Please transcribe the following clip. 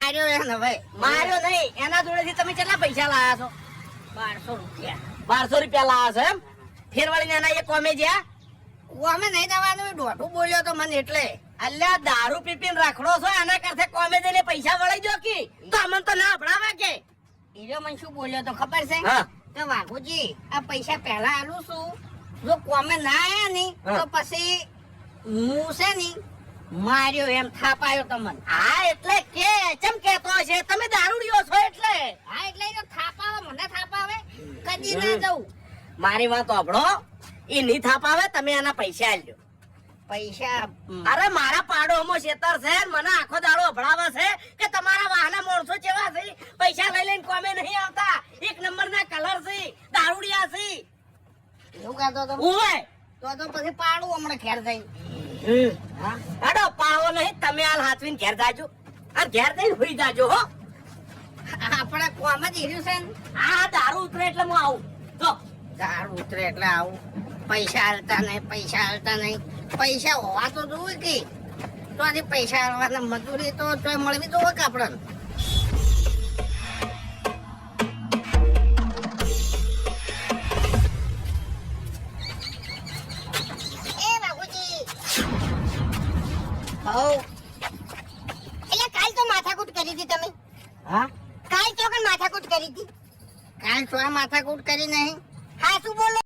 માર્યો એને ભાઈ માર્યો નહીં. એના જોડેથી તમે કેટલા પૈસા લાયા છો? બારસો રૂપિયા. બારસો રૂપિયા લાયા છો એમ? ફેરવાળી એના એક કોમે જ્યાં? કોમે નહીં જવાનું દોઢું બોલ્યો તો મને એટલે. અલ્યા દારૂ પીપીન રાખડો છો એના કરતે કોમે જઈને પૈસા વળી જો કી? તો અમને તો ના ભણાવે કે? હીરો મને શું બોલ્યો તો ખબર છે? તો વાઘુજી આ પૈસા પહેલા આલું છું. જો કોમે ના આયા ની તો પછી હું છે ની માર્યો એમ થાપાયો તમને હા એટલે કે તમે દારૂડિયો છો એટલે? હા એટલે એ તો થાપાવે મને થાપાવે. કદી ના જઉં મારી વાત સાંભળો. એ નહીં થાપાવે તમે એના પૈસા આલજો પૈસા અરે મારા પાડોમાં શેતર છે મને આખો દાડો અભડાવે છે કે તમારા વાહના માણસો જેવા છે. પૈસા લઈ લઈને કોમે નહીં આવતા. એક નંબર ના કલર છે દારૂડિયા છે. એવું કહેતો તો ઓય તો તો પછી પાડું હમણાં ઘેર જઈ હા? અડો પાવો નહીં તમે હાલ હાથવીને ઘેર જાજો. આ ઘેર જઈને હોઈ જાજો હો. આપણે કોમ જ હીર્યું છે ને. આ દારૂ ઉતરે એટલે હું આવું. જો. દારૂ ઉતરે એટલે આવું. પૈસા હાલતા નહીં પૈસા હાલતા નહીં. પૈસા હોવા તો જોવે કે. તો આજે પૈસા હાલવાના મજૂરી તો તોય મળવી જોવે કે આપણને. એટલે કાલ તો માથાકૂટ કરી હતી તમે. હા? તો માથાકૂટ કરી હતી કાલ તો આ માથાકૂટ કરી નહીં. હા શું બોલો.